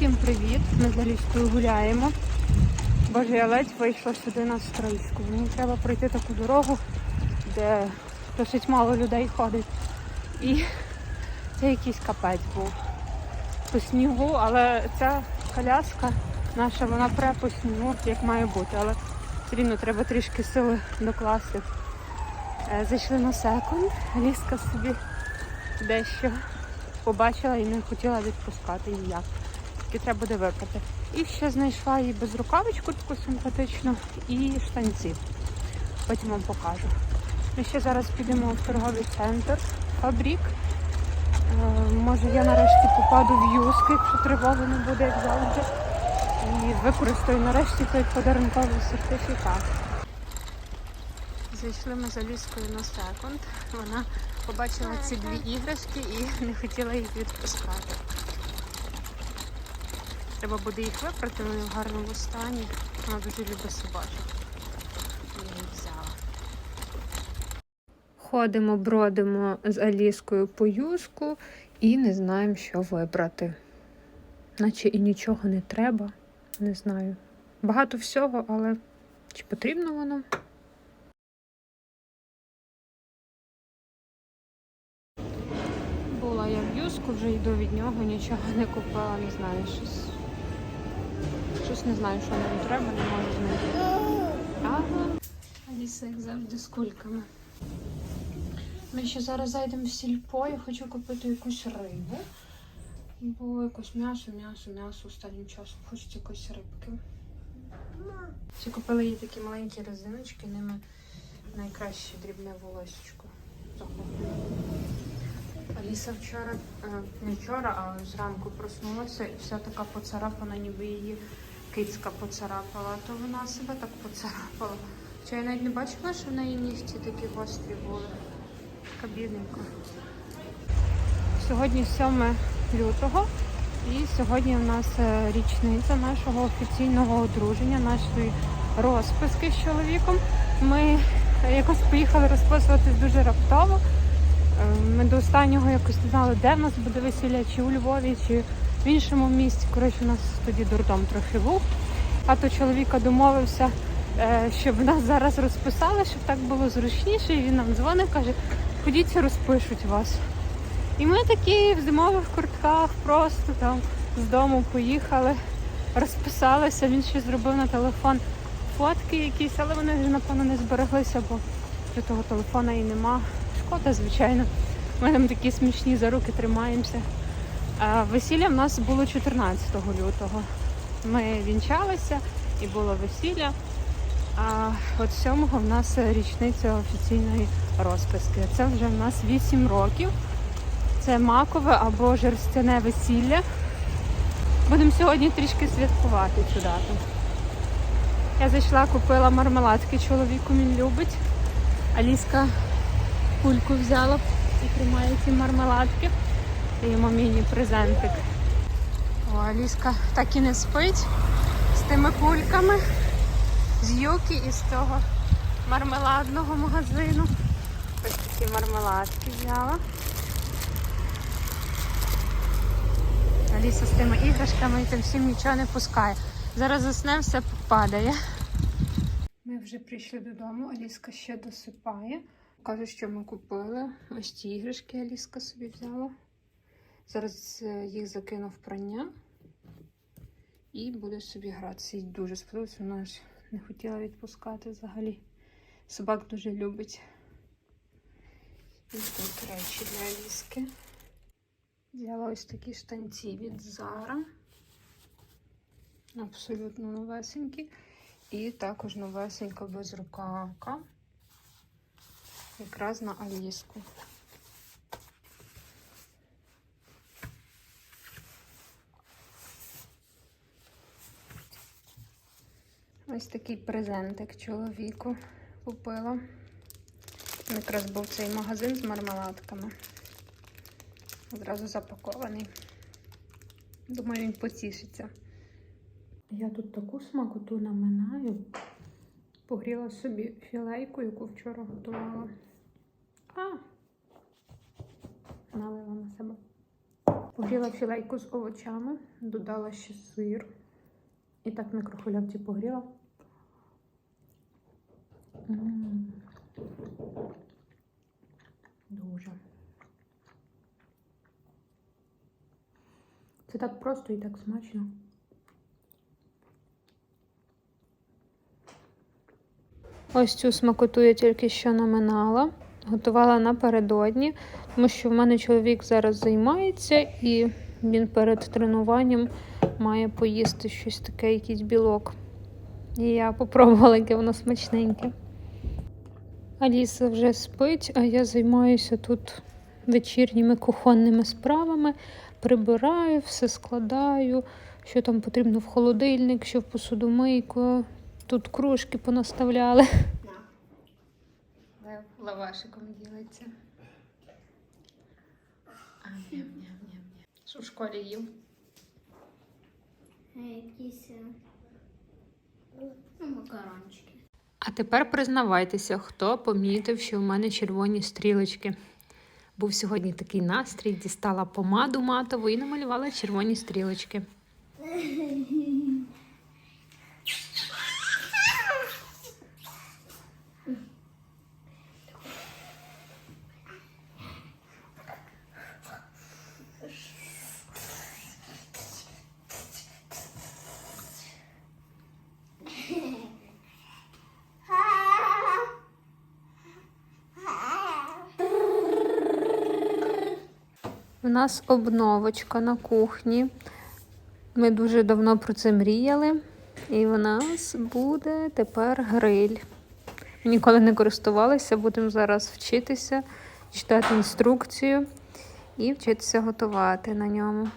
Всім привіт! Ми з Аліскою гуляємо. Боже, я ледь вийшла сюди на стрийську. Мені треба пройти таку дорогу, де досить мало людей ходить. І це якийсь капець був. По снігу, але ця коляска наша, вона пре по снігу, як має бути, але все рівно треба трішки сили докласти. Е, Зайшли на секунд, Аліска собі дещо побачила і не хотіла відпускати ніяк. Тільки треба буде випити. І ще знайшла їй безрукавичку таку симпатичну і штанці. Потім вам покажу. Ми ще зараз підемо в торговий центр Фабрік. Е, Може я нарешті попаду в юзки, якщо тривоги не буде, як завжди. І використаю нарешті той подарунковий сертифікат. Зайшли ми з Аліскою на секунд. Вона побачила ці дві іграшки і не хотіла їх відпускати. Треба буде їх випрати, вони в гарному стані. Вона дуже любить собачок. Я їх взяла. Ходимо, бродимо з Аліскою по юзку і не знаємо, що вибрати. Наче і нічого не треба, не знаю. Багато всього, але чи потрібно воно? Була я в юску, вже йду від нього, нічого не купила, не знаю, щось. Щось не знаю, що мені треба, не можу знайти. Ага. Аліса, як завжди, з кульками. Ми ще зараз зайдемо в сільпо, я хочу купити якусь рибу. Бо якось м'ясо, м'ясо, м'ясо останнім часом. Хочеться якоїсь рибки. Ще купили їй такі маленькі резиночки, ними найкраще дрібне волосечко. Аліса вчора, е, не вчора, а зранку проснулася і вся така поцарапана, ніби її кицька поцарапала, то вона себе так поцарапала. Хоча я навіть не бачила, що в неї нігті такі гострі були. Така бідненька. Сьогодні 7 лютого і сьогодні у нас е, річниця нашого офіційного одруження, нашої розписки з чоловіком. Ми якось поїхали розписуватись дуже раптово. Е, Ми до останнього якось не знали, де в нас буде весілля, чи у Львові, чи в іншому місті. Коротше, у нас тоді дурдом трохи був. А то чоловіка домовився, е, щоб нас зараз розписали, щоб так було зручніше. І він нам дзвонив, каже, ходіть, розпишуть вас. І ми такі в зимових куртках просто там з дому поїхали, розписалися. Він ще зробив на телефон фотки якісь, але вони вже напевно не збереглися, бо вже того телефона і нема. Шкода, звичайно. Ми там такі смішні за руки тримаємося. А весілля в нас було 14 лютого. Ми вінчалися і було весілля. А от 7-го в нас річниця офіційної розписки. Це вже в нас 8 років. Це макове або жерстяне весілля. Будемо сьогодні трішки святкувати цю дату. Я зайшла, купила мармеладки чоловіку, він любить. Аліска кульку взяла і тримає ці мармеладки. Даємо міні-презентик. О, Аліска так і не спить з тими кульками, з юки і з того мармеладного магазину. Ось такі мармеладки взяла. Аліса з тими іграшками і тим всім нічого не пускає. Зараз засне, все падає. Ми вже прийшли додому, Аліска ще досипає. Каже, що ми купили. Ось ці іграшки Аліска собі взяла. Зараз е, їх закину в прання і буде собі гратися. Дуже сподобалось, вона ж не хотіла відпускати взагалі. Собак дуже любить. І тут речі для Аліски. Взяла ось такі штанці від Zara. Абсолютно новесенькі. І також новесенька безрукавка. Якраз на Аліску. Ось такий презентик чоловіку купила. Якраз був цей магазин з мармеладками. Одразу запакований. Думаю, він потішиться. Я тут таку смакоту наминаю. Погріла собі філейку, яку вчора готувала. А! Налила на себе. Погріла філейку з овочами, додала ще сир. І так мікрохвильовці погріла. Дуже. Це так просто і так смачно. Ось цю смакоту я тільки що наминала. Готувала напередодні, тому що в мене чоловік зараз займається і він перед тренуванням має поїсти щось таке, якийсь білок. І я попробувала, яке воно смачненьке. Аліса вже спить, а я займаюся тут вечірніми кухонними справами. Прибираю, все складаю, що там потрібно в холодильник, що в посудомийку. Тут кружки понаставляли. Лев лавашиком ділиться. А, ням-ням-ням. Що в школі їв? Е, Якісь е, ну, макарончики. А тепер признавайтеся, хто помітив, що в мене червоні стрілочки. Був сьогодні такий настрій, дістала помаду матову і намалювала червоні стрілочки. У нас обновочка на кухні. Ми дуже давно про це мріяли. І в нас буде тепер гриль. Ніколи не користувалися, будемо зараз вчитися, читати інструкцію і вчитися готувати на ньому.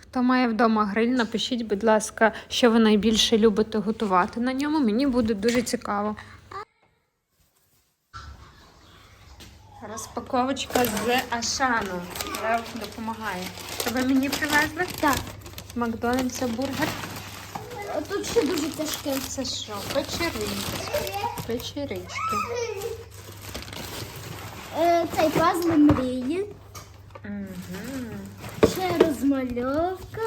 Хто має вдома гриль, напишіть, будь ласка, що ви найбільше любите готувати на ньому. Мені буде дуже цікаво. Розпаковочка з Ашану. Лев допомагає. Що ви мені привезли? Так, З Макдональдса бургер. тут ще дуже тяжке. Це що? Печерички. Печерички. Е, цей пазл мрії, Угу. ще розмальовка,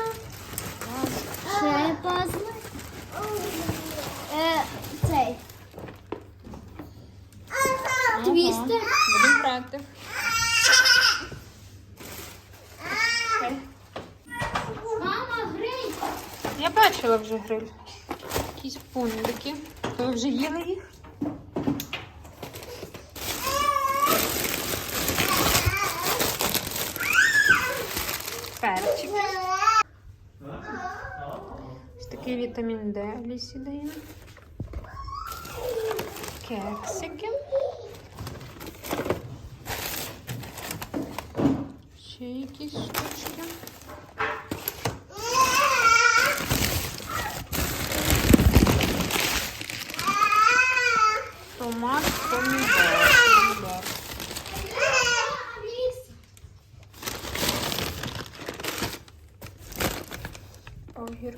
ще пазл. Е, цей. Твістер. Будемо Мама, гриль. Я бачила вже гриль. Якісь пундики. Ви вже їли їх? Перчики. Ось такий вітамін Д Алісі дає. Кексики. Ще якісь штучки. Томат, помідор. помідор.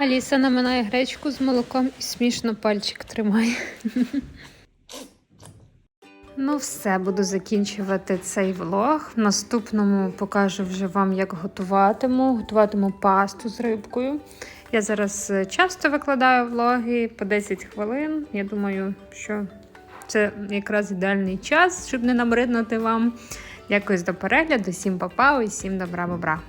Аліса наминає гречку з молоком і смішно пальчик тримає. Ну, все, буду закінчувати цей влог. В наступному покажу вже вам, як готуватиму. Готуватиму пасту з рибкою. Я зараз е, часто викладаю влоги по 10 хвилин. Я думаю, що це якраз ідеальний час, щоб не набриднути вам Дякую за перегляд, усім па-па, усім добра бобра.